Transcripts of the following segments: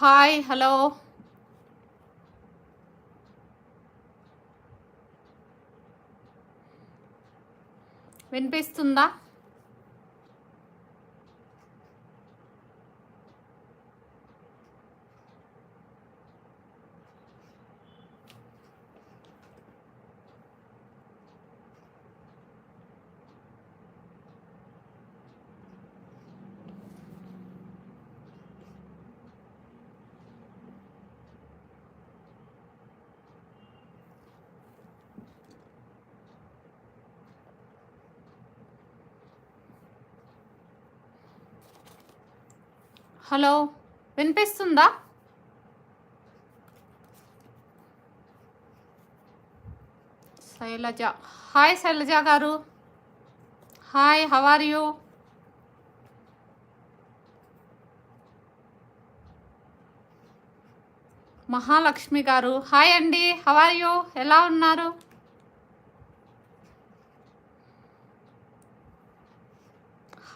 Hi hello. వినిపిస్తుందా? Hello వినిపిస్తుందా? Shailaja hi Shailaja garu. Hi how are you Mahalakshmi garu hi అండి how are you ఎలా ఉన్నారు?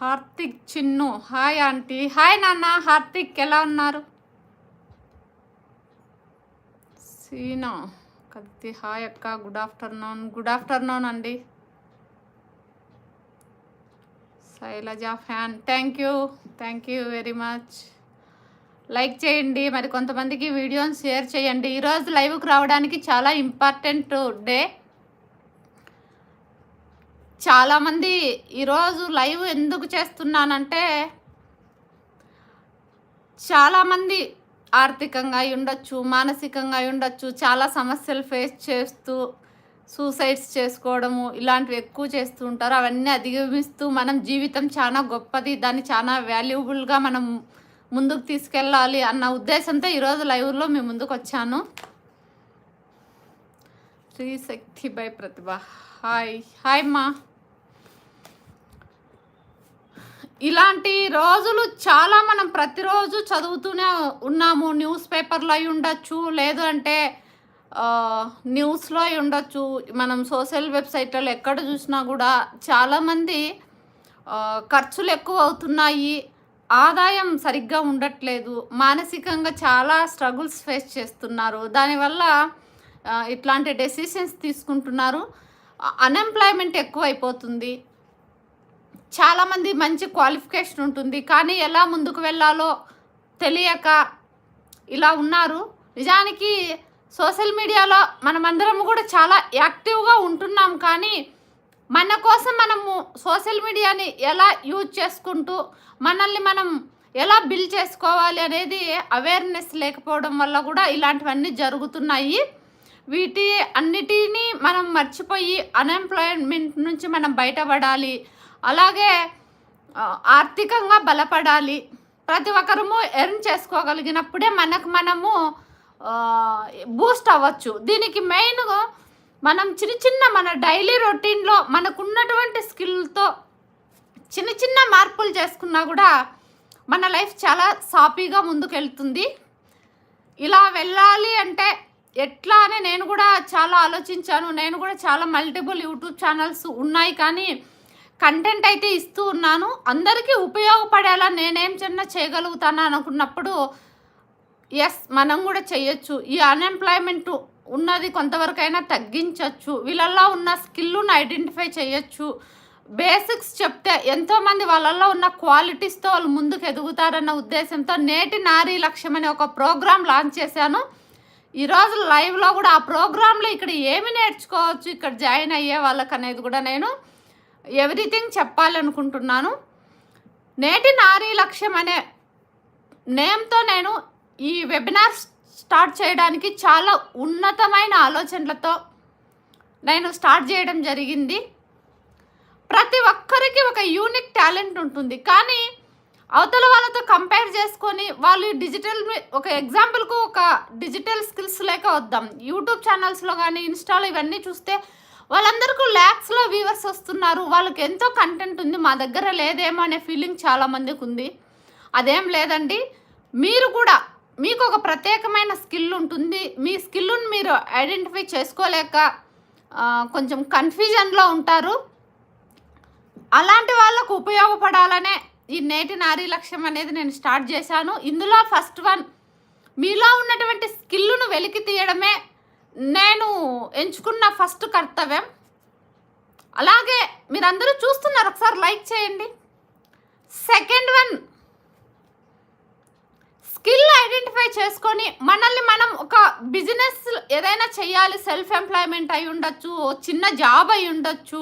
Harthik Chinnu. Hi aunty. Hi నాన్న. హార్తిక్ ఎలా ఉన్నారు? సీనా. కత్తి. హాయ్ అక్క. Good afternoon. గుడ్ ఆఫ్టర్నూన్ అండి. Shailaja fan. Thank you. Thank you very much. Like చేయండి. మరి కొంతమందికి వీడియోని షేర్ చేయండి. ఈరోజు లైవ్కి రావడానికి చాలా ఇంపార్టెంట్ డే. చాలామంది ఈరోజు లైవ్ ఎందుకు చేస్తున్నానంటే చాలామంది ఆర్థికంగా ఉండొచ్చు మానసికంగా ఉండొచ్చు చాలా సమస్యలు ఫేస్ చేస్తూ సూసైడ్స్ చేసుకోవడము ఇలాంటివి ఎక్కువ చేస్తూ ఉంటారు. అవన్నీ అధిగమిస్తూ మనం జీవితం చాలా గొప్పది దాన్ని చాలా వాల్యుబుల్గా మనం ముందుకు తీసుకెళ్ళాలి అన్న ఉద్దేశంతో ఈరోజు లైవ్లో మీ ముందుకు వచ్చాను. Shri Shakti by Prathibha. Hi hi అమ్మా ఇలాంటి రోజులు చాలా మనం ప్రతిరోజు చదువుతూనే ఉన్నాము. న్యూస్ పేపర్లో అయి ఉండొచ్చు లేదు అంటే న్యూస్లో అయి ఉండొచ్చు. మనం సోషల్ వెబ్సైట్లలో ఎక్కడ చూసినా కూడా చాలామంది ఖర్చులు ఎక్కువ అవుతున్నాయి. ఆదాయం సరిగ్గా ఉండట్లేదు. మానసికంగా చాలా స్ట్రగుల్స్ ఫేస్ చేస్తున్నారు. దానివల్ల ఇట్లాంటి డెసిషన్స్ తీసుకుంటున్నారు. అన్ఎంప్లాయ్మెంట్ ఎక్కువ అయిపోతుంది చాలామంది మంచి క్వాలిఫికేషన్ ఉంటుంది. కానీ ఎలా ముందుకు వెళ్ళాలో తెలియక ఇలా ఉన్నారు. నిజానికి సోషల్ మీడియాలో మనమందరం కూడా చాలా యాక్టివ్గా ఉంటున్నాం. కానీ మన కోసం మనము సోషల్ మీడియాని ఎలా యూజ్ చేసుకుంటూ మనల్ని మనం ఎలా బిల్ చేసుకోవాలి అనేది అవేర్నెస్ లేకపోవడం వల్ల కూడా ఇలాంటివన్నీ జరుగుతున్నాయి. వీటి అన్నిటినీ మనం మర్చిపోయి అన్ఎంప్లాయ్మెంట్ నుంచి మనం బయటపడాలి. అలాగే ఆర్థికంగా బలపడాలి. ప్రతి ఒక్కరము ఎర్న్ చేసుకోగలిగినప్పుడే మనకు మనము బూస్ట్ అవ్వచ్చు. దీనికి మెయిన్ మనం చిన్న చిన్న మన డైలీ రొటీన్లో మనకున్నటువంటి స్కిల్తో చిన్న చిన్న మార్పులు చేసుకున్నా కూడా మన లైఫ్ చాలా సాఫీగా ముందుకెళ్తుంది. ఇలా వెళ్ళాలి అంటే ఎట్లా అని నేను కూడా చాలా ఆలోచించాను. నేను కూడా చాలా మల్టిపుల్ యూట్యూబ్ ఛానల్స్ ఉన్నాయి కానీ కంటెంట్ అయితే ఇస్తూ ఉన్నాను. అందరికీ ఉపయోగపడేలా నేనేం చిన్న చేయగలుగుతాను అనుకున్నప్పుడు ఎస్ మనం కూడా చేయొచ్చు. ఈ అన్ఎంప్లాయ్మెంట్ ఉన్నది కొంతవరకైనా తగ్గించవచ్చు వీళ్ళల్లో ఉన్న స్కిల్ను ఐడెంటిఫై చేయొచ్చు. బేసిక్స్ చెప్తే ఎంతోమంది వాళ్ళల్లో ఉన్న క్వాలిటీస్తో వాళ్ళు ముందుకు ఎదుగుతారన్న ఉద్దేశంతో నేటి నారీ లక్ష్యం అనే ఒక ప్రోగ్రామ్ లాంచ్ చేశాను. ఈరోజు లైవ్లో కూడా ఆ ప్రోగ్రాంలో ఇక్కడ ఏమి నేర్చుకోవచ్చు ఇక్కడ జాయిన్ అయ్యే వాళ్ళకి అనేది కూడా నేను ఎవ్రీథింగ్ చెప్పాలనుకుంటున్నాను. నేటి నారీ లక్ష్యం అనే నేమ్తో నేను ఈ వెబినార్ స్టార్ట్ చేయడానికి చాలా ఉన్నతమైన ఆలోచనలతో నేను స్టార్ట్ చేయడం జరిగింది. ప్రతి ఒక్కరికి ఒక యూనిక్ టాలెంట్ ఉంటుంది. కానీ అవతల వాళ్ళతో కంపేర్ చేసుకొని వాళ్ళు డిజిటల్ మీ- ఒక ఎగ్జాంపుల్కు ఒక డిజిటల్ స్కిల్స్ లేక వద్దాం. యూట్యూబ్ ఛానల్స్లో కానీ ఇన్స్టాలో ఇవన్నీ చూస్తే వాళ్ళందరికీ ల్యాక్స్లో వ్యూవర్స్ వస్తున్నారు. వాళ్ళకి ఎంతో కంటెంట్ ఉంది. మా దగ్గర లేదేమో అనే ఫీలింగ్ చాలామందికి ఉంది. అదేం లేదండి. మీరు కూడా మీకు ఒక ప్రత్యేకమైన స్కిల్ ఉంటుంది. మీ స్కిల్ను మీరు ఐడెంటిఫై చేసుకోలేక కొంచెం కన్ఫ్యూజన్లో ఉంటారు. అలాంటి వాళ్ళకు ఉపయోగపడాలనే ఈ నేటి నారీ లక్ష్యం అనేది నేను స్టార్ట్ చేశాను. ఇందులో ఫస్ట్ వన్ మీలో ఉన్నటువంటి స్కిల్ను వెలికి తీయడమే నేను ఎంచుకున్న ఫస్ట్ కర్తవ్యం. అలాగే మీరందరూ చూస్తున్నారు ఒకసారి లైక్ చేయండి. సెకండ్ వన్ స్కిల్ ఐడెంటిఫై చేసుకొని మనల్ని మనం ఒక బిజినెస్ ఏదైనా చేయాలి సెల్ఫ్ ఎంప్లాయ్మెంట్ అయి ఉండొచ్చు చిన్న జాబ్ అయి ఉండొచ్చు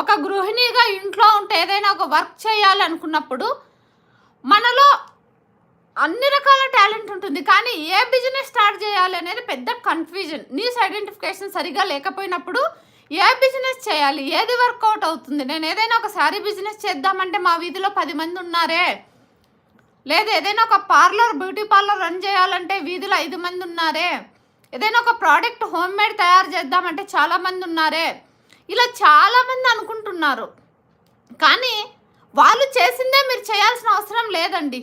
ఒక గృహిణిగా ఇంట్లో ఉంటే ఏదైనా ఒక వర్క్ చేయాలనుకున్నప్పుడు మనలో అన్ని రకాల టాలెంట్ ఉంటుంది కానీ ఏ బిజినెస్ స్టార్ట్ చేయాలి అనేది పెద్ద కన్ఫ్యూజన్ న్యూస్ ఐడెంటిఫికేషన్ సరిగా లేకపోయినప్పుడు ఏ బిజినెస్ చేయాలి? ఏది వర్కౌట్ అవుతుంది? నేను ఏదైనా ఒక శారీ బిజినెస్ చేద్దామంటే మా వీధిలో పది మంది ఉన్నారే? లేదా ఏదైనా ఒక పార్లర్ బ్యూటీ పార్లర్ రన్ చేయాలంటే వీధిలో ఐదు మంది ఉన్నారే? ఏదైనా ఒక ప్రోడక్ట్ హోమ్ మేడ్ తయారు చేద్దామంటే చాలామంది ఉన్నారే? ఇలా చాలామంది అనుకుంటున్నారు. కానీ వాళ్ళు చేసిందే మీరు చేయాల్సిన అవసరం లేదండి.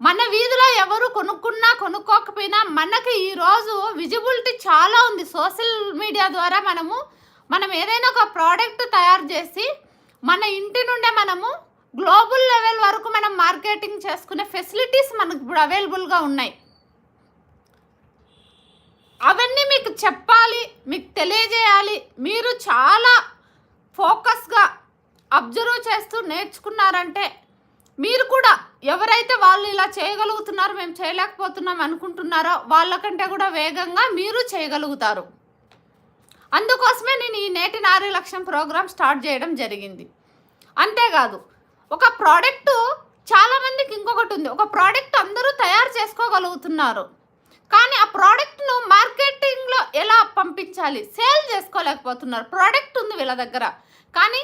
మన వీధిలో ఎవరు కొనుక్కున్నా కొనుక్కోకపోయినా మనకి ఈరోజు విజిబిలిటీ చాలా ఉంది. సోషల్ మీడియా ద్వారా మనము మనం ఏదైనా ఒక ప్రోడక్ట్ తయారు చేసి మన ఇంటి నుండే మనము గ్లోబల్ లెవెల్ వరకు మనం మార్కెటింగ్ చేసుకునే ఫెసిలిటీస్ మనకు ఇప్పుడు అవైలబుల్గా ఉన్నాయి. అవన్నీ మీకు చెప్పాలి మీకు తెలియజేయాలి. మీరు చాలా ఫోకస్గా అబ్జర్వ్ చేస్తూ నేర్చుకున్నారంటే మీరు కూడా ఎవరైతే వాళ్ళు ఇలా చేయగలుగుతున్నారో మేము చేయలేకపోతున్నాం అనుకుంటున్నారో వాళ్ళకంటే కూడా వేగంగా మీరు చేయగలుగుతారు. అందుకోసమే నేను ఈ నేటి నారీ లక్ష్యం ప్రోగ్రామ్ స్టార్ట్ చేయడం జరిగింది. అంతేకాదు ఒక ప్రోడక్ట్ చాలామందికి ఇంకొకటి ఉంది. ఒక ప్రోడక్ట్ అందరూ తయారు చేసుకోగలుగుతున్నారు. కానీ ఆ ప్రోడక్ట్ను మార్కెటింగ్లో ఎలా పంపించాలి? సేల్ చేసుకోలేకపోతున్నారు. ప్రోడక్ట్ ఉంది వీళ్ళ దగ్గర. కానీ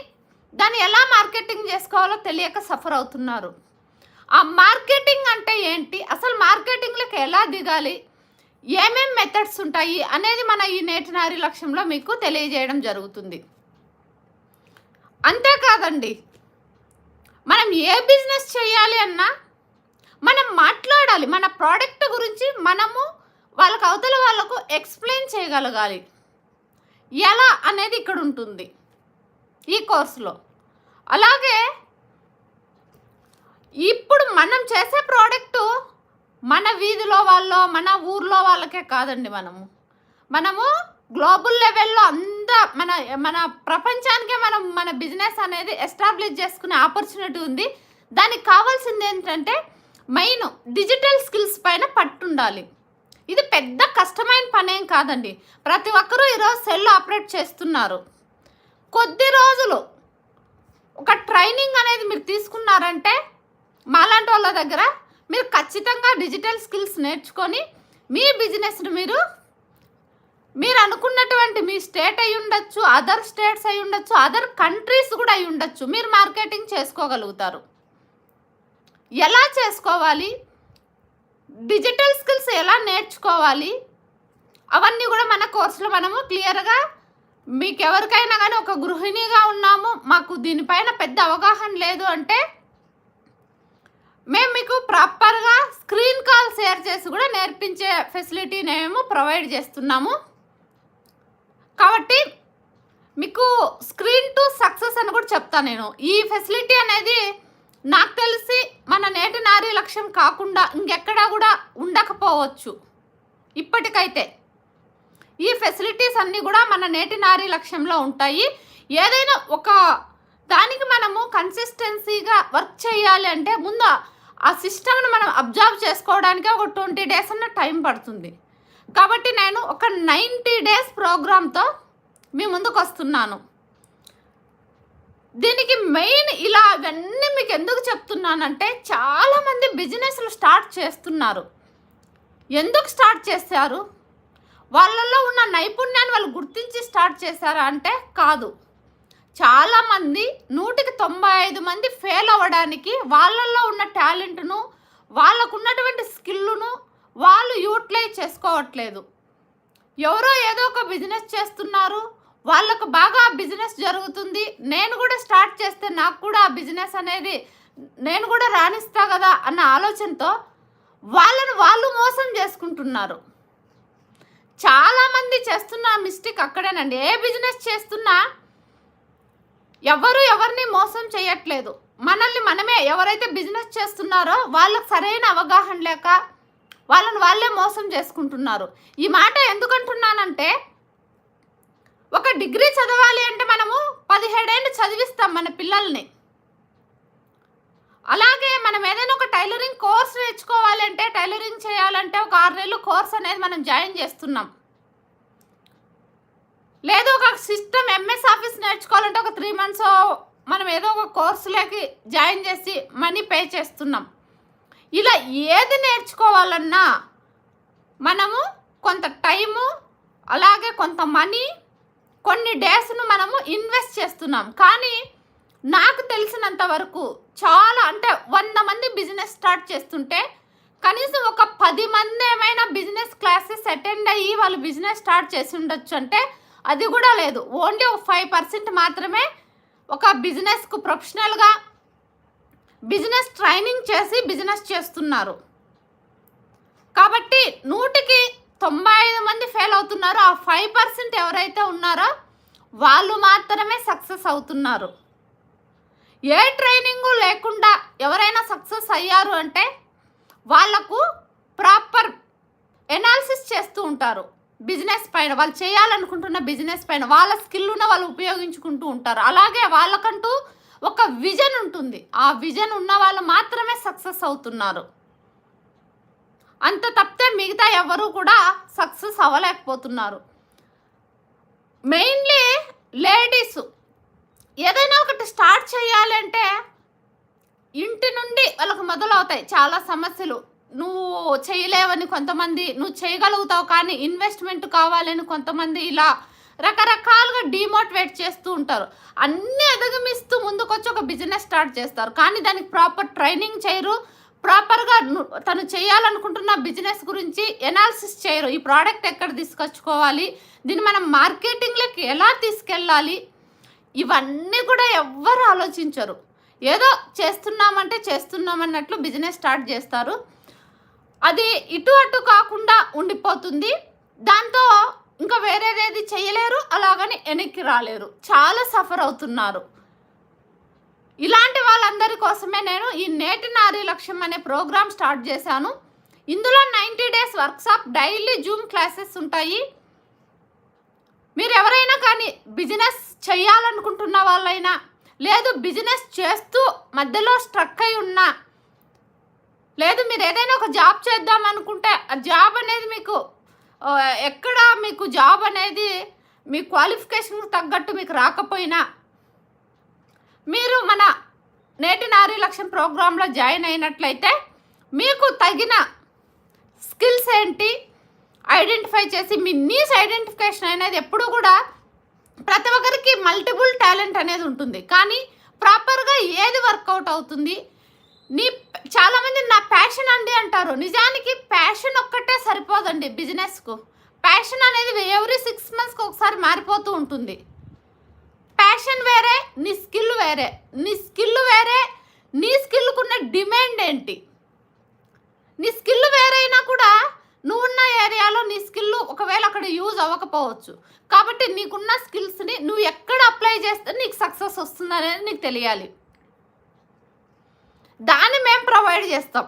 దాన్ని ఎలా మార్కెటింగ్ చేసుకోవాలో తెలియక సఫర్ అవుతున్నారు. ఆ మార్కెటింగ్ అంటే ఏంటి? అసలు మార్కెటింగ్లోకి ఎలా దిగాలి? ఏమేం మెథడ్స్ ఉంటాయి? అనేది మన ఈ నేటి నారి లక్ష్యంలో మీకు తెలియజేయడం జరుగుతుంది. అంతేకాదండి మనం ఏ బిజినెస్ చేయాలి అన్నా మనం మాట్లాడాలి. మన ప్రోడక్ట్ గురించి మనము వాళ్ళకు అవతల వాళ్ళకు ఎక్స్ప్లెయిన్ చేయగలగాలి. ఎలా అనేది ఇక్కడ ఉంటుంది ఈ కోర్సులో. అలాగే ఇప్పుడు మనం చేసే ప్రోడక్టు మన వీధిలో వాళ్ళో మన ఊర్లో వాళ్ళకే కాదండి మనము. మనము గ్లోబల్ లెవెల్లో అంత మన మన ప్రపంచానికే మనం మన బిజినెస్ అనేది ఎస్టాబ్లిష్ చేసుకునే ఆపర్చునిటీ ఉంది. దానికి కావాల్సింది ఏంటంటే మెయిన్ డిజిటల్ స్కిల్స్ పైన పట్టుండాలి. ఇది పెద్ద కష్టమైన పనేం కాదండి. ప్రతి ఒక్కరూ ఈరోజు సెల్ ఆపరేట్ చేస్తున్నారు. కొద్ది రోజులు ఒక ట్రైనింగ్ అనేది మీరు తీసుకున్నారంటే మాలాంటి వాళ్ళ దగ్గర మీరు ఖచ్చితంగా డిజిటల్ స్కిల్స్ నేర్చుకొని మీ బిజినెస్ని మీరు మీరు అనుకున్నటువంటి మీ స్టేట్ అయి ఉండొచ్చు అదర్ స్టేట్స్ అయి ఉండొచ్చు అదర్ కంట్రీస్ కూడా అయి ఉండొచ్చు. మీరు మార్కెటింగ్ చేసుకోగలుగుతారు. ఎలా చేసుకోవాలి? డిజిటల్ స్కిల్స్ ఎలా నేర్చుకోవాలి? అవన్నీ కూడా మన కోర్సులో మనము క్లియర్గా మీకు ఎవరికైనా కానీ ఒక గృహిణిగా ఉన్నాము మాకు దీనిపైన పెద్ద అవగాహన లేదు అంటే మేము మీకు ప్రాపర్గా స్క్రీన్ కాల్ షేర్ చేసి కూడా నేర్పించే ఫెసిలిటీ మేము ప్రొవైడ్ చేస్తున్నాము. కాబట్టి మీకు స్క్రీన్ టు సక్సెస్ అని కూడా చెప్తాను నేను. ఈ ఫెసిలిటీ అనేది నాకు తెలిసి మన నేటి నారీ లక్ష్యం కాకుండా ఇంకెక్కడా కూడా ఉండకపోవచ్చు. ఇప్పటికైతే ఈ ఫెసిలిటీస్ అన్నీ కూడా మన నేటి నారీ లక్ష్యంలో ఉంటాయి. ఏదైనా ఒక దానికి మనము కన్సిస్టెన్సీగా వర్క్ చేయాలి అంటే ముందు ఆ సిస్టమ్ను మనం అబ్జర్వ్ చేసుకోవడానికి ఒక ట్వంటీ డేస్ అన్న టైం పడుతుంది. కాబట్టి నేను ఒక నైంటీ డేస్ ప్రోగ్రామ్తో మీ ముందుకు వస్తున్నాను. దీనికి మెయిన్ ఇలా అవన్నీ మీకు ఎందుకు చెప్తున్నానంటే చాలామంది బిజినెస్లు స్టార్ట్ చేస్తున్నారు. ఎందుకు స్టార్ట్ చేశారు? వాళ్ళల్లో ఉన్న నైపుణ్యాన్ని వాళ్ళు గుర్తించి స్టార్ట్ చేశారా అంటే కాదు. చాలామంది నూటికి తొంభై ఐదు మంది ఫెయిల్ అవ్వడానికి వాళ్ళల్లో ఉన్న టాలెంట్ను వాళ్ళకు ఉన్నటువంటి స్కిల్ను వాళ్ళు యూటిలైజ్ చేసుకోవట్లేదు. ఎవరో ఏదో ఒక బిజినెస్ చేస్తున్నారు వాళ్ళకు బాగా బిజినెస్ జరుగుతుంది. నేను కూడా స్టార్ట్ చేస్తే నాకు కూడా ఆ బిజినెస్ అనేది నేను కూడా రాణిస్తా కదా అన్న ఆలోచనతో వాళ్ళను వాళ్ళు మోసం చేసుకుంటున్నారు. చాలామంది చేస్తున్న మిస్టేక్ అక్కడేనండి. ఏ బిజినెస్ చేస్తున్నా ఎవరు ఎవరిని మోసం చేయట్లేదు. మనల్ని మనమే ఎవరైతే బిజినెస్ చేస్తున్నారో వాళ్ళకి సరైన అవగాహన లేక వాళ్ళని వాళ్ళే మోసం చేసుకుంటున్నారు. ఈ మాట ఎందుకంటున్నానంటే ఒక డిగ్రీ చదవాలి అంటే మనము పదిహేడేళ్ళు చదివిస్తాం మన పిల్లల్ని. అలాగే మనం ఏదైనా ఒక టైలరింగ్ కోర్స్ నేర్చుకోవాలి అంటే టైలరింగ్ చేయాలంటే ఒక ఆరు నెలలు కోర్స్ అనేది మనం జాయిన్ చేస్తున్నాం. లేదు ఒక సిస్టమ్ ఎంఎస్ ఆఫీస్ నేర్చుకోవాలంటే ఒక త్రీ మంత్స్ మనం ఏదో ఒక కోర్సులోకి జాయిన్ చేసి మనీ పే చేస్తున్నాం. ఇలా ఏది నేర్చుకోవాలన్నా మనము కొంత టైము అలాగే కొంత మనీ కొన్ని డేస్ను మనము ఇన్వెస్ట్ చేస్తున్నాం. కానీ నాకు తెలిసినంత వరకు చాలా అంటే వంద మంది బిజినెస్ స్టార్ట్ చేస్తుంటే కనీసం ఒక పది మంది ఏమైనా బిజినెస్ క్లాసెస్ అటెండ్ అయ్యి వాళ్ళు బిజినెస్ స్టార్ట్ చేసి ఉండొచ్చు అంటే అది కూడా లేదు. ఓన్లీ ఒక ఫైవ్ పర్సెంట్ మాత్రమే ఒక బిజినెస్కు ప్రొఫెషనల్గా బిజినెస్ ట్రైనింగ్ చేసి బిజినెస్ చేస్తున్నారు. కాబట్టి నూటికి తొంభై ఐదు మంది ఫెయిల్ అవుతున్నారు. ఆ ఫైవ్ పర్సెంట్ ఎవరైతే ఉన్నారో వాళ్ళు మాత్రమే సక్సెస్ అవుతున్నారు. ఏ ట్రైనింగు లేకుండా ఎవరైనా సక్సెస్ అయ్యారు అంటే వాళ్ళకు ప్రాపర్ ఎనాలిసిస్ చేస్తూ ఉంటారు. బిజినెస్ పైన వాళ్ళు చేయాలనుకుంటున్న బిజినెస్ పైన వాళ్ళ స్కిల్ను వాళ్ళు ఉపయోగించుకుంటూ ఉంటారు. అలాగే వాళ్ళకంటూ ఒక విజన్ ఉంటుంది. ఆ విజన్ ఉన్న వాళ్ళు మాత్రమే సక్సెస్ అవుతున్నారు. అంత తప్పితే మిగతా ఎవరు కూడా సక్సెస్ అవ్వలేకపోతున్నారు. మెయిన్లీ లేడీస్ ఏదైనా ఒకటి స్టార్ట్ చేయాలంటే ఇంటి నుండి వాళ్ళకు మొదలవుతాయి చాలా సమస్యలు. నువ్వు చేయలేవని కొంతమంది నువ్వు చేయగలుగుతావు కానీ ఇన్వెస్ట్మెంట్ కావాలని కొంతమంది ఇలా రకరకాలుగా డిమోటివేట్ చేస్తూ ఉంటారు. అన్నీ అధిగమిస్తూ ముందుకొచ్చి ఒక బిజినెస్ స్టార్ట్ చేస్తారు. కానీ దానికి ప్రాపర్ ట్రైనింగ్ చేయరు. ప్రాపర్గా తను చేయాలనుకుంటున్న బిజినెస్ గురించి ఎనాలిసిస్ చేయరు. ఈ ప్రోడక్ట్ ఎక్కడ తీసుకొచ్చుకోవాలి? దీన్ని మనం మార్కెటింగ్లోకి ఎలా తీసుకెళ్ళాలి? ఇవన్నీ కూడా ఎవ్వరు ఆలోచించరు. ఏదో చేస్తున్నామంటే చేస్తున్నామన్నట్లు బిజినెస్ స్టార్ట్ చేస్తారు. అది ఇటు అటు కాకుండా ఉండిపోతుంది. దాంతో ఇంకా వేరేదేది చేయలేరు అలాగని వెనక్కి రాలేరు. చాలా సఫర్ అవుతున్నారు. ఇలాంటి వాళ్ళందరి కోసమే నేను ఈ నేటి నారీ లక్ష్యం అనే ప్రోగ్రామ్ స్టార్ట్ చేశాను. ఇందులో ninety days workshop daily Zoom classes ఉంటాయి. మీరు ఎవరైనా కానీ బిజినెస్ చేయాలనుకుంటున్న వాళ్ళైనా లేదు బిజినెస్ చేస్తూ మధ్యలో స్ట్రక్ అయి ఉన్నా లేదు మీరు ఏదైనా ఒక జాబ్ చేద్దాం అనుకుంటే ఆ జాబ్ అనేది మీకు ఎక్కడ మీకు జాబ్ అనేది మీ క్వాలిఫికేషన్కి తగ్గట్టు మీకు రాకపోయినా మీరు మన నేటి నారీ లక్ష్యం ప్రోగ్రాంలో జాయిన్ అయినట్లయితే మీకు తగిన స్కిల్స్ ఏంటి? ఐడెంటిఫై చేసి మీ నీస్ ఐడెంటిఫికేషన్ అనేది ఎప్పుడు కూడా ప్రతి ఒక్కరికి మల్టిపుల్ టాలెంట్ అనేది ఉంటుంది. కానీ ప్రాపర్గా ఏది వర్కౌట్ అవుతుంది? నీ చాలామంది నా ప్యాషన్ అండి అంటారు. నిజానికి ప్యాషన్ ఒక్కటే సరిపోదండి బిజినెస్కు. ప్యాషన్ అనేది ఎవ్రీ సిక్స్ మంత్స్కి ఒకసారి మారిపోతూ ఉంటుంది. ప్యాషన్ వేరే నీ స్కిల్ వేరే. నీ స్కిల్ వేరే నీ స్కిల్కున్న డిమాండ్ ఏంటి? నీ స్కిల్ వేరైనా కూడా నువ్వున్న ఏరియాలో నీ స్కిల్ ఒకవేళ అక్కడ యూజ్ అవ్వకపోవచ్చు. కాబట్టి నీకున్న స్కిల్స్ని నువ్వు ఎక్కడ అప్లై చేస్తే నీకు సక్సెస్ వస్తుందనేది నీకు తెలియాలి. దాన్ని మేము ప్రొవైడ్ చేస్తాం.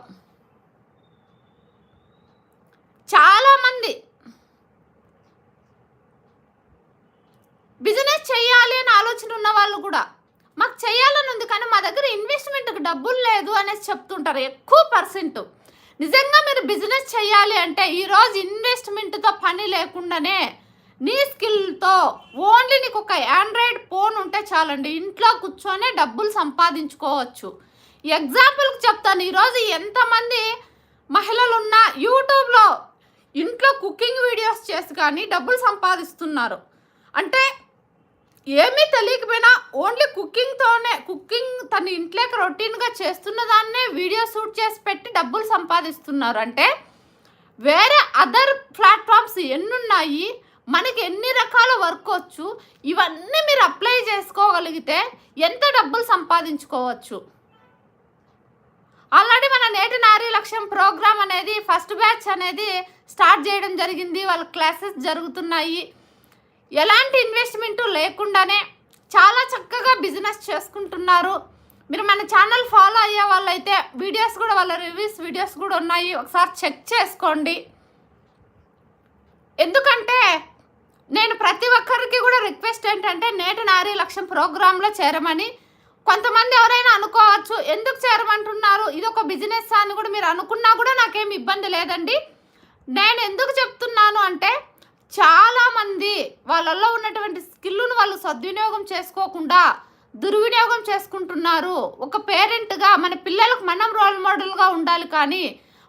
చాలామంది బిజినెస్ చేయాలి అని ఆలోచన ఉన్న వాళ్ళు కూడా మాకు చేయాలని ఉంది కానీ మా దగ్గర ఇన్వెస్ట్మెంట్కి డబ్బులు లేదు అనేసి చెప్తుంటారు ఎక్కువ పర్సెంట్. నిజంగా మీరు బిజినెస్ చేయాలి అంటే ఈరోజు ఇన్వెస్ట్మెంట్తో పని లేకుండానే నీ స్కిల్తో ఓన్లీ నీకు ఒక ఆండ్రాయిడ్ ఫోన్ ఉంటే చాలండి ఇంట్లో కూర్చొనే డబ్బులు సంపాదించుకోవచ్చు. ఎగ్జాంపుల్కి చెప్తాను ఈరోజు ఎంతమంది మహిళలు ఉన్న యూట్యూబ్లో ఇంట్లో కుకింగ్ వీడియోస్ చేసి కానీ డబ్బులు సంపాదిస్తున్నారు. అంటే ఏమీ తెలియకపోయినా ఓన్లీ కుకింగ్తోనే కుకింగ్ తన ఇంట్లోకి రొటీన్గా చేస్తున్న దాన్నే వీడియో షూట్ చేసి పెట్టి డబ్బులు సంపాదిస్తున్నారు అంటే వేరే అదర్ ప్లాట్ఫామ్స్ ఎన్నున్నాయి మనకి ఎన్ని రకాల వర్క్ వచ్చు ఇవన్నీ మీరు అప్లై చేసుకోగలిగితే ఎంత డబ్బులు సంపాదించుకోవచ్చు? ఆల్రెడీ మన నేటి నారీ లక్ష్యం ప్రోగ్రామ్ అనేది ఫస్ట్ బ్యాచ్ అనేది స్టార్ట్ చేయడం జరిగింది వాళ్ళ క్లాసెస్ జరుగుతున్నాయి. ఎలాంటి ఇన్వెస్ట్మెంట్ లేకుండానే చాలా చక్కగా బిజినెస్ చేసుకుంటున్నారు. మీరు మన ఛానల్ ఫాలో అయ్యే వాళ్ళైతే వీడియోస్ కూడా వాళ్ళ రివ్యూస్ వీడియోస్ కూడా ఉన్నాయి. ఒకసారి చెక్ చేసుకోండి. ఎందుకంటే నేను ప్రతి ఒక్కరికి కూడా రిక్వెస్ట్ ఏంటంటే నేటి నారీ లక్ష్యం ప్రోగ్రాంలో చేరమని. కొంతమంది ఎవరైనా అనుకోవచ్చు ఎందుకు చేరమంటున్నారు? ఇది ఒక బిజినెస్ అని కూడా మీరు అనుకున్నా కూడా నాకేం ఇబ్బంది లేదండి. నేను ఎందుకు చెప్తున్నాను అంటే చాలామంది వాళ్ళల్లో ఉన్నటువంటి స్కిల్ను వాళ్ళు సద్వినియోగం చేసుకోకుండా దుర్వినియోగం చేసుకుంటున్నారు. ఒక పేరెంట్గా మన పిల్లలకు మనం రోల్ మోడల్గా ఉండాలి కానీ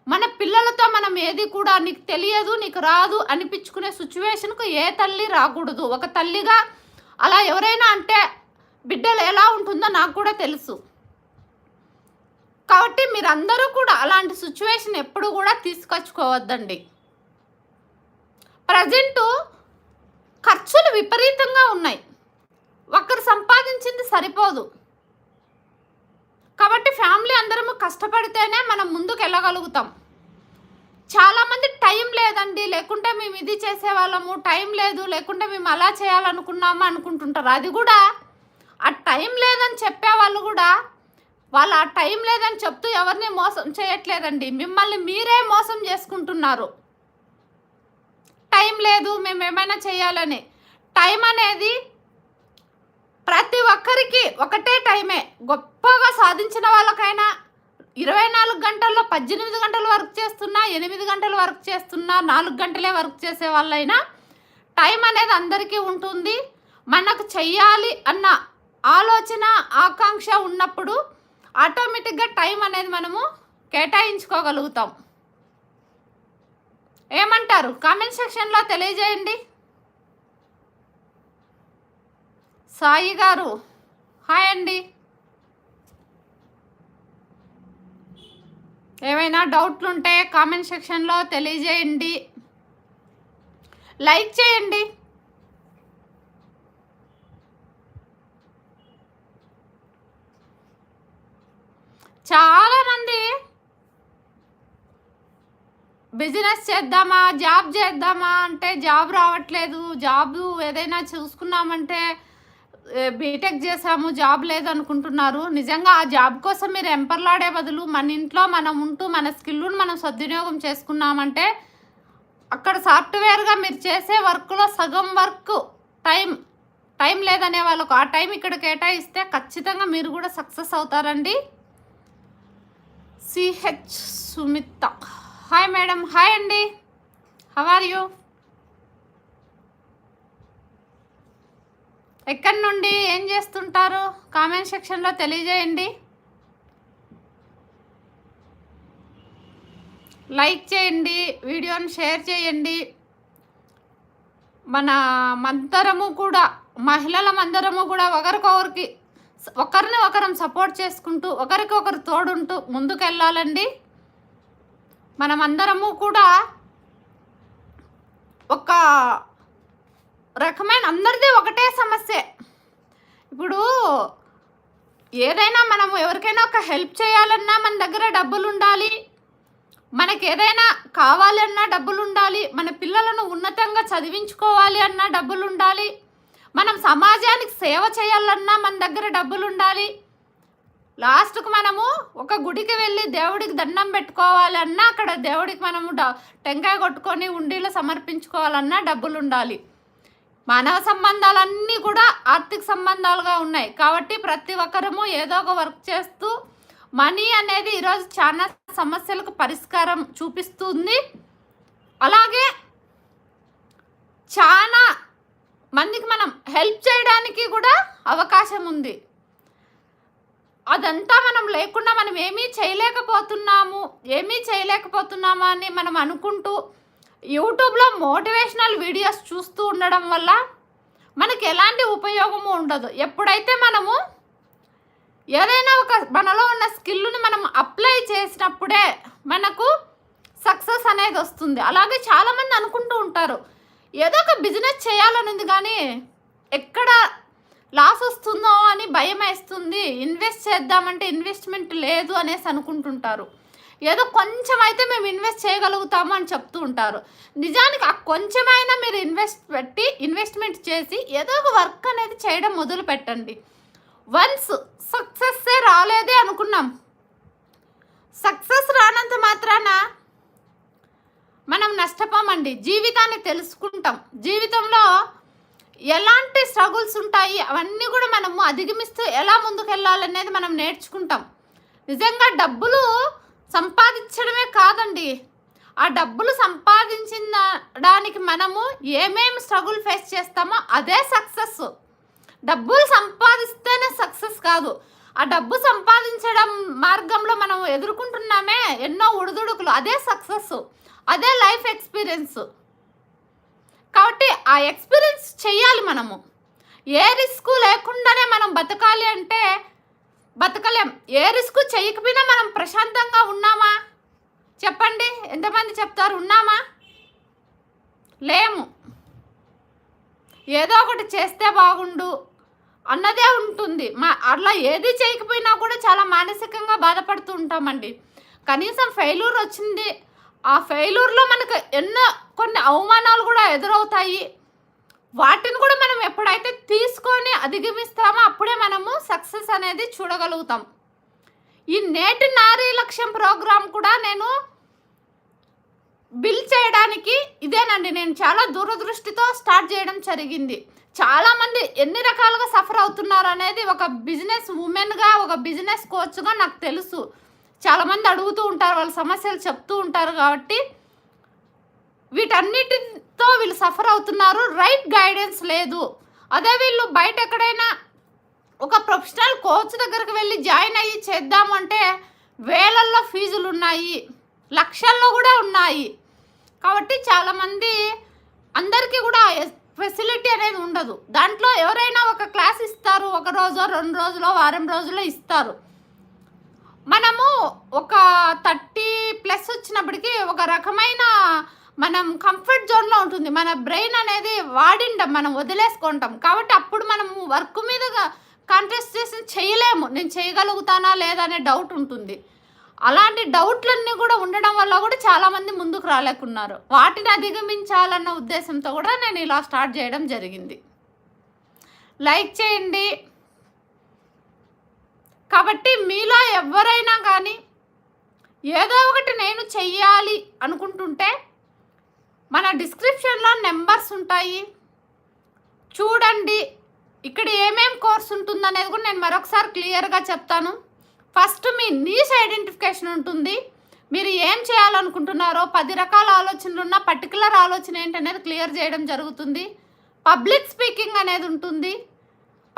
మన పిల్లలతో మనం ఏది కూడా నీకు తెలియదు నీకు రాదు అనిపించుకునే సిచ్యువేషన్కు ఏ తల్లి రాకూడదు. ఒక తల్లిగా అలా ఎవరైనా అంటే బిడ్డలు ఎలా ఉంటుందో నాకు కూడా తెలుసు. కాబట్టి మీరందరూ కూడా అలాంటి సిచ్యువేషన్ ఎప్పుడు కూడా తీసుకొచ్చుకోవద్దండి. ప్రజెంట్ ఖర్చులు విపరీతంగా ఉన్నాయి. ఒకరు సంపాదించింది సరిపోదు. కాబట్టి ఫ్యామిలీ అందరము కష్టపడితేనే మనం ముందుకు వెళ్ళగలుగుతాం చాలామంది టైం లేదండి. లేకుంటే మేము ఇది చేసేవాళ్ళము టైం లేదు. లేకుంటే మేము అలా చేయాలనుకున్నాము అనుకుంటుంటారు. అది కూడా ఆ టైం లేదని చెప్పే వాళ్ళు కూడా వాళ్ళు ఆ టైం లేదని చెప్తూ ఎవరిని మోసం చేయట్లేదండి. మిమ్మల్ని మీరే మోసం చేసుకుంటున్నారు. టైం లేదు మేము ఏమైనా చేయాలని. టైం అనేది ప్రతి ఒక్కరికి ఒకటే టైమే. గొప్పగా సాధించిన వాళ్ళకైనా ఇరవై నాలుగు గంటల్లో పద్దెనిమిది గంటలు వర్క్ చేస్తున్నా ఎనిమిది గంటలు వర్క్ చేస్తున్నా నాలుగు గంటలే వర్క్ చేసే వాళ్ళైనా టైం అనేది అందరికీ ఉంటుంది. మనకు చెయ్యాలి అన్న ఆలోచన ఆకాంక్ష ఉన్నప్పుడు ఆటోమేటిక్గా టైం అనేది మనము కేటాయించుకోగలుగుతాం. ఏమంటారు? కామెంట్ సెక్షన్లో తెలియజేయండి. సాయి గారు హాయ్ అండి. ఏమైనా డౌట్లు ఉంటే కామెంట్ సెక్షన్లో తెలియజేయండి. లైక్ చేయండి. చాలామంది బిజినెస్ చేద్దామా జాబ్ చేద్దామా అంటే జాబ్ రావట్లేదు. జాబ్ ఏదైనా చూసుకున్నామంటే బీటెక్ చేసాము జాబ్ లేదనుకుంటున్నారు. నిజంగా ఆ జాబ్ కోసం మీరు ఎంపర్లాడే బదులు మన ఇంట్లో మనం ఉంటూ మన స్కిల్ను మనం సద్వినియోగం చేసుకున్నామంటే అక్కడ సాఫ్ట్వేర్గా మీరు చేసే వర్క్లో సగం వర్క్ టైం టైం లేదనే వాళ్ళకు ఆ టైం ఇక్కడ కేటాయిస్తే ఖచ్చితంగా మీరు కూడా సక్సెస్ అవుతారండి. CH Sumitha. Hi madam hi అండి హవ్ ఆర్ యూ ఎక్కడి నుండి ఏం చేస్తుంటారు? కామెంట్ సెక్షన్లో తెలియజేయండి. లైక్ చేయండి వీడియోని షేర్ చేయండి. మన మందరము కూడా మహిళల మందరము కూడా ఒకరికొకరికి ఒకరిని ఒకరం సపోర్ట్ చేసుకుంటూ ఒకరికొకరు తోడుంటూ ముందుకెళ్ళాలండి. మనమందరము కూడా ఒక రకమైన అందరిది ఒకటే సమస్య. ఇప్పుడు ఏదైనా మనము ఎవరికైనా ఒక హెల్ప్ చేయాలన్నా మన దగ్గర డబ్బులు ఉండాలి మనకి ఏదైనా కావాలన్నా డబ్బులు ఉండాలి మన పిల్లలను ఉన్నతంగా చదివించుకోవాలి అన్నా డబ్బులు ఉండాలి మనం సమాజానికి సేవ చేయాలన్నా మన దగ్గర డబ్బులు ఉండాలి లాస్ట్కు మనము ఒక గుడికి వెళ్ళి దేవుడికి దండం పెట్టుకోవాలన్నా అక్కడ దేవుడికి మనము టెంకాయ కొట్టుకొని ఉండీలో సమర్పించుకోవాలన్నా డబ్బులు ఉండాలి మానవ సంబంధాలన్నీ కూడా ఆర్థిక సంబంధాలుగా ఉన్నాయి. కాబట్టి ప్రతి ఒక్కరము ఏదో ఒక వర్క్ చేస్తూ మనీ అనేది ఈరోజు చాలా సమస్యలకు పరిష్కారం చూపిస్తుంది. అలాగే చాలా మందికి మనం హెల్ప్ చేయడానికి కూడా అవకాశం ఉంది. అదంతా మనం లేకుండా మనం ఏమీ చేయలేకపోతున్నాము. ఏమీ చేయలేకపోతున్నాము అని మనం అనుకుంటూ యూట్యూబ్లో మోటివేషనల్ వీడియోస్ చూస్తూ ఉండడం వల్ల మనకి ఎలాంటి ఉపయోగము ఉండదు. ఎప్పుడైతే మనము ఏదైనా ఒక మనలో ఉన్న స్కిల్ని మనం అప్లై చేసినప్పుడే మనకు సక్సెస్ అనేది వస్తుంది. అలాగే చాలామంది అనుకుంటూ ఉంటారు. ఏదో ఒక బిజినెస్ చేయాలనుంది కానీ ఎక్కడ లాస్ వస్తుందో అని భయం వేస్తుంది. ఇన్వెస్ట్ చేద్దామంటే ఇన్వెస్ట్మెంట్ లేదు అనేసి అనుకుంటుంటారు. ఏదో కొంచెం అయితే మేము ఇన్వెస్ట్ చేయగలుగుతాము అని చెప్తూ ఉంటారు. నిజానికి ఆ కొంచెమైనా మీరు ఇన్వెస్ట్ పెట్టి ఇన్వెస్ట్మెంట్ చేసి ఏదో ఒక వర్క్ అనేది చేయడం మొదలు పెట్టండి. వన్స్ సక్సెస్సే రాలేదే అనుకున్నాం. సక్సెస్ రానంత మాత్రాన మనం నష్టపోమండి. జీవితాన్ని తెలుసుకుంటాం. జీవితంలో ఎలాంటి స్ట్రగుల్స్ ఉంటాయి? అవన్నీ కూడా మనము అధిగమిస్తూ ఎలా ముందుకెళ్ళాలనేది మనం నేర్చుకుంటాం. నిజంగా డబ్బులు సంపాదించడమే కాదండి. ఆ డబ్బులు సంపాదించడానికి మనము ఏమేమి స్ట్రగుల్ ఫేస్ చేస్తామో అదే సక్సెస్ డబ్బులు సంపాదిస్తేనే సక్సెస్ కాదు. ఆ డబ్బు సంపాదించడం మార్గంలో మనం ఎదుర్కొంటున్నామే ఎన్నో ఉడుదుడుకులు అదే సక్సెస్ అదే లైఫ్ ఎక్స్పీరియన్స్ కాబట్టి ఆ ఎక్స్పీరియన్స్ చేయాలి మనము. ఏ రిస్క్ లేకుండానే మనం బతకాలి అంటే బతకలేం. ఏ రిస్క్ చేయకపోయినా మనం ప్రశాంతంగా ఉన్నామా? చెప్పండి. ఎంతమంది చెప్తారు? ఉన్నామా? లేము. ఏదో ఒకటి చేస్తే బాగుండు అన్నదే ఉంటుంది. మా అట్లా ఏది చేయకపోయినా కూడా చాలా మానసికంగా బాధపడుతూ ఉంటామండి. కనీసం ఫెయిల్యూర్ వచ్చింది. ఆ ఫెయిల్యూర్లో మనకు ఎన్నో కొన్ని అవమానాలు కూడా ఎదురవుతాయి. వాటిని కూడా మనం ఎప్పుడైతే తీసుకొని అధిగమిస్తామో అప్పుడే మనము సక్సెస్ అనేది చూడగలుగుతాం. ఈ నేటి నారీ లక్ష్యం ప్రోగ్రాం కూడా నేను బిల్ చేయడానికి ఇదేనండి. నేను చాలా దూరదృష్టితో స్టార్ట్ చేయడం జరిగింది. చాలామంది ఎన్ని రకాలుగా సఫర్ అవుతున్నారు అనేది ఒక బిజినెస్ ఉమెన్గా ఒక బిజినెస్ కోచ్గా నాకు తెలుసు. చాలామంది అడుగుతూ ఉంటారు వాళ్ళ సమస్యలు చెప్తూ ఉంటారు కాబట్టి వీటన్నిటితో వీళ్ళు సఫర్ అవుతున్నారు. రైట్ గైడెన్స్ లేదు. అదే వీళ్ళు బయట ఎక్కడైనా ఒక ప్రొఫెషనల్ కోచ్ దగ్గరికి వెళ్ళి జాయిన్ అయ్యి చేద్దాము అంటే వేలల్లో ఫీజులు ఉన్నాయి. లక్షల్లో కూడా ఉన్నాయి. కాబట్టి చాలామంది అందరికీ కూడా ఫెసిలిటీ అనేది ఉండదు. దాంట్లో ఎవరైనా ఒక క్లాస్ ఇస్తారు. ఒక రోజు రెండు రోజులో వారం రోజులో ఇస్తారు. మనము ఒక థర్టీ ప్లస్ వచ్చినప్పటికీ ఒక రకమైన మనం కంఫర్ట్ జోన్లో ఉంటుంది. మన బ్రెయిన్ అనేది వాడిండం మనం వదిలేసుకుంటాం. కాబట్టి అప్పుడు మనము వర్క్ మీద కాన్సన్ట్రేషన్ చేయలేము. నేను చేయగలుగుతానా లేదా అనే డౌట్ ఉంటుంది. అలాంటి డౌట్లన్నీ కూడా ఉండడం వల్ల కూడా చాలామంది ముందుకు రాలేకున్నారు. వాటిని అధిగమించాలన్న ఉద్దేశంతో కూడా నేను ఇలా స్టార్ట్ చేయడం జరిగింది. లైక్ చేయండి. కాబట్టి మీలో ఎవరైనా కానీ ఏదో ఒకటి నేను చెయ్యాలి అనుకుంటుంటే మన డిస్క్రిప్షన్లో నెంబర్స్ ఉంటాయి. చూడండి ఇక్కడ ఏమేం కోర్స్ ఉంటుందనేది కూడా నేను మరొకసారి క్లియర్గా చెప్తాను. ఫస్ట్ మీ నీస్ ఐడెంటిఫికేషన్ ఉంటుంది. మీరు ఏం చేయాలనుకుంటున్నారో పది రకాల ఆలోచనలు ఉన్న పర్టికులర్ ఆలోచన ఏంటనేది క్లియర్ చేయడం జరుగుతుంది. పబ్లిక్ స్పీకింగ్ అనేది ఉంటుంది.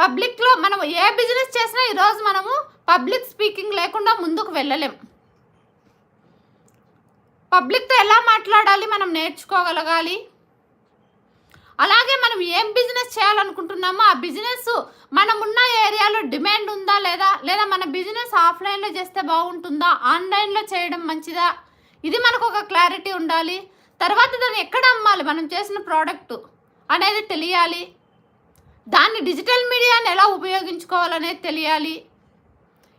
పబ్లిక్లో మనం ఏ బిజినెస్ చేసినా ఈరోజు మనము పబ్లిక్ స్పీకింగ్ లేకుండా ముందుకు వెళ్ళలేం. పబ్లిక్తో ఎలా మాట్లాడాలి మనం నేర్చుకోగలగాలి? అలాగే మనం ఏం బిజినెస్ చేయాలనుకుంటున్నామో ఆ బిజినెస్ మనం ఉన్న ఏరియాలో డిమాండ్ ఉందా లేదా? లేదా మన బిజినెస్ ఆఫ్లైన్లో చేస్తే బాగుంటుందా? ఆన్లైన్లో చేయడం మంచిదా? ఇది మనకు ఒక క్లారిటీ ఉండాలి. తర్వాత దాన్ని ఎక్కడ అమ్మాలి? మనం చేసిన ప్రోడక్ట్ అనేది తెలియాలి. దాన్ని డిజిటల్ మీడియాని ఎలా ఉపయోగించుకోవాలనేది తెలియాలి.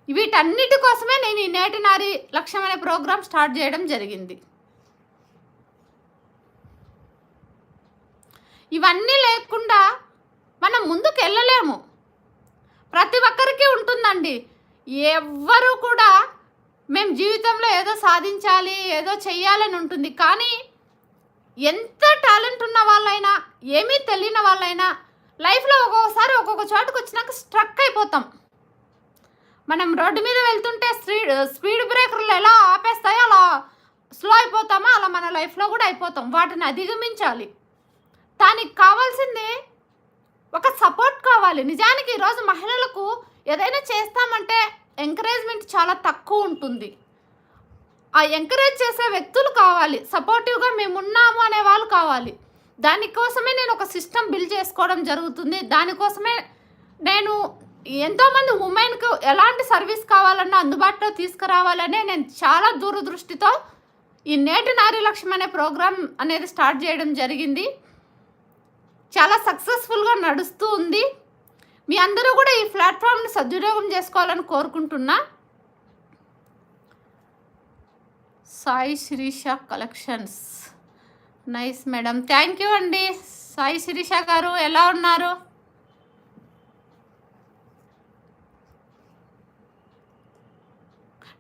వీటన్నిటి కోసమే నేను ఈ నేటి నారి లక్ష్యం అనే ప్రోగ్రాం స్టార్ట్ చేయడం జరిగింది. ఇవన్నీ లేకుండా మనం ముందుకు వెళ్ళలేము ప్రతి ఒక్కరికి ఉంటుందండి. ఎవ్వరూ కూడా మేము జీవితంలో ఏదో సాధించాలి ఏదో చెయ్యాలని ఉంటుంది. కానీ ఎంత టాలెంట్ ఉన్న వాళ్ళైనా ఏమీ తెలియని వాళ్ళైనా లైఫ్లో ఒక్కొక్కసారి ఒక్కొక్క చోటుకు వచ్చినాక స్ట్రక్ అయిపోతాం. మనం రోడ్డు మీద వెళ్తుంటే స్పీడ్ స్పీడ్ బ్రేకర్లు ఎలా ఆపేస్తాయో అలా స్లో అయిపోతామో? అలా మన లైఫ్లో కూడా అయిపోతాం. వాటిని అధిగమించాలి. దానికి కావాల్సింది ఒక సపోర్ట్ కావాలి. నిజానికి ఈరోజు మహిళలకు ఏదైనా చేస్తామంటే ఎంకరేజ్మెంట్ చాలా తక్కువ ఉంటుంది. ఆ ఎంకరేజ్ చేసే వ్యక్తులు కావాలి. సపోర్టివ్గా మేము ఉన్నాము అనే వాళ్ళు కావాలి. దానికోసమే నేను ఒక సిస్టమ్ బిల్డ్ చేసుకోవడం జరుగుతుంది. దానికోసమే నేను ఎంతోమంది ఉమెన్కు ఎలాంటి సర్వీస్ కావాలన్నా అందుబాటులో తీసుకురావాలనే నేను చాలా దూరదృష్టితో ఈ నేటి నారీ లక్ష్యం అనే ప్రోగ్రాం అనేది స్టార్ట్ చేయడం జరిగింది. చాలా సక్సెస్ఫుల్గా నడుస్తూ ఉంది. మీ అందరూ కూడా ఈ ప్లాట్ఫామ్ని సద్వినియోగం చేసుకోవాలని కోరుకుంటున్నా. Sai Sirisha collections. Nice madam. Thank you అండి. సాయి శిరీష గారు ఎలా ఉన్నారు?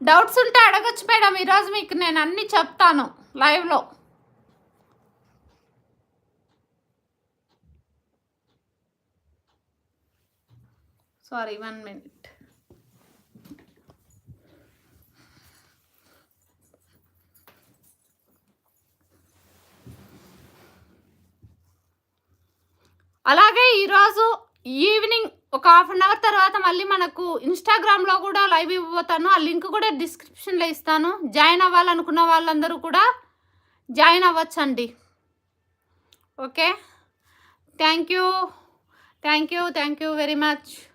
డౌట్స్ ఉంటే అడగచ్చు మేడం. ఈరోజు మీకు నేను అన్నీ చెప్తాను లైవ్లో. సారీ వన్ మినిట్ అలాగే ఈరోజు ఈవినింగ్ ఒక హాఫ్ అన్ అవర్ తర్వాత మళ్ళీ మనకు ఇన్స్టాగ్రామ్లో కూడా లైవ్ ఇవ్వబోతాను. ఆ లింక్ కూడా డిస్క్రిప్షన్లో ఇస్తాను. జాయిన్ అవ్వాలనుకున్న వాళ్ళందరూ కూడా join అవ్వచ్చండి. Okay? Thank you. Thank you. Thank you very much.